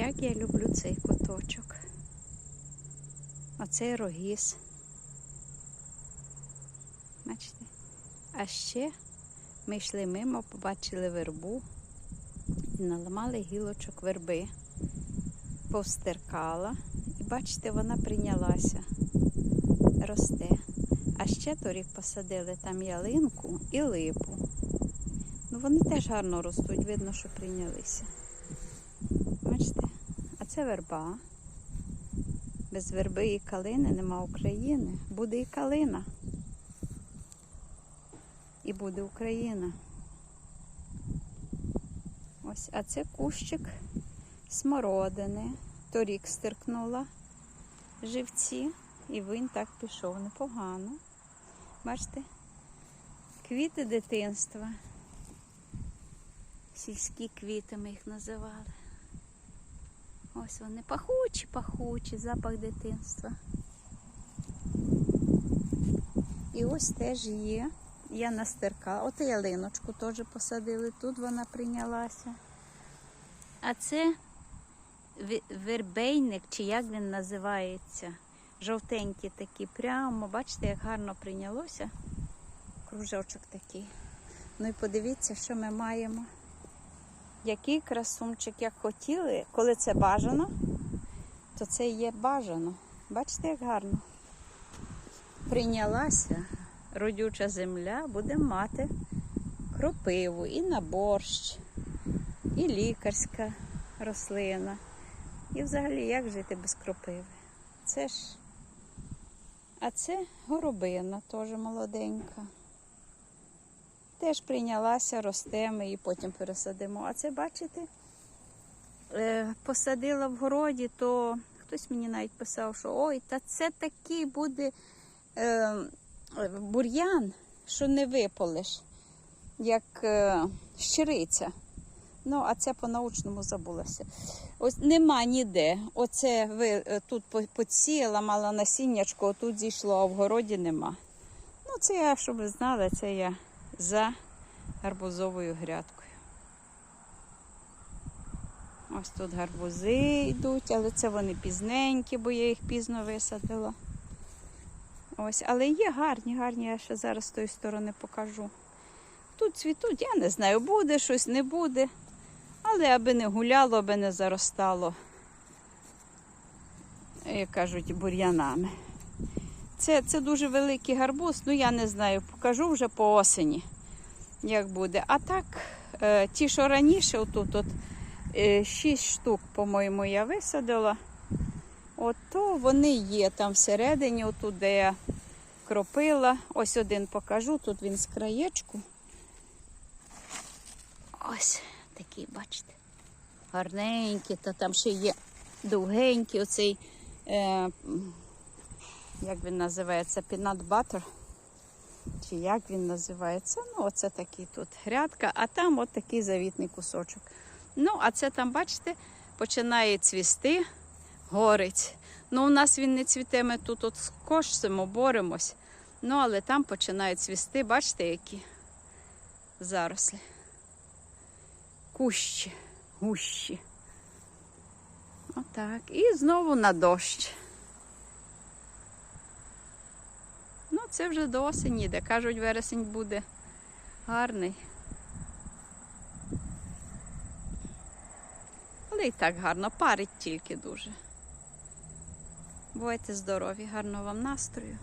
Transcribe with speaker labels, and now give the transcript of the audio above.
Speaker 1: Як я люблю цей куточок. Оцей рогіз. Бачите? А ще ми йшли мимо, побачили вербу і наламали гілочок верби, повстеркала. І бачите, вона прийнялася, росте. А ще торік посадили там ялинку і липу. Ну вони теж гарно ростуть, видно, що прийнялися. Це верба. Без верби і калини нема України. Буде і калина. І буде Україна. Ось, а це кущик смородини. Торік стиркнула живці, і він так пішов непогано. Бачите? Квіти дитинства. Сільські квіти ми їх називали. Ось вони пахучі, пахучі, запах дитинства. І ось теж є. Я настеркала. От ялиночку теж посадили, тут вона прийнялася. А це вербейник, чи як він називається. Жовтенькі такі, прямо, бачите, як гарно прийнялося. Кружочок такий. Ну і подивіться, що ми маємо. Який красунчик, як хотіли, коли це бажано, то це є бажано. Бачите, як гарно. Прийнялася родюча земля, буде мати кропиву і на борщ, і лікарська рослина. І взагалі як жити без кропиви? Це ж. А це горобина теж молоденька. Теж прийнялася, росте, ми її потім пересадимо. А це, бачите, е, посадила в городі, то хтось мені навіть писав, що ой, та це такий буде е, бур'ян, що не виполиш, як е, щириця. Ну, а це по-научному забулося. Ось нема ніде. Оце ви тут по- подсіяла, мала насіннячко, тут зійшло, а в городі нема. Ну, це я, щоб ви знали, це я за гарбузовою грядкою. Ось тут гарбузи йдуть, але це вони пізненькі, бо я їх пізно висадила. Ось, але є гарні, гарні, я ще зараз з тої сторони покажу. Тут цвітуть, я не знаю, буде щось, не буде. Але аби не гуляло, аби не заростало, як кажуть, бур'янами. Це, це дуже великий гарбуз, ну я не знаю, покажу вже по осені, як буде. А так, е, ті, що раніше, отут от, е, 6 штук, по-моєму, я висадила. От вони є там всередині, отут, де я кропила. Ось один покажу, тут він з краєчку. Ось такий, бачите. Гарненький, та там ще є довгенький оцей, е, як він називається, peanut butter. Чи як він називається? Ну, оце такий тут грядка, а там от такий завітний кусочок. Ну, а це там, бачите, починає цвісти горець. Ну, у нас він не цвіте, ми тут от кошцемо, боремось. Ну, але там починають цвісти, бачите, які зарослі. Кущі, гущі. Отак. І знову на дощ. Це вже до осені йде. Кажуть, вересень буде гарний. Але і так гарно, парить тільки дуже. Бувайте здорові, гарного вам настрою.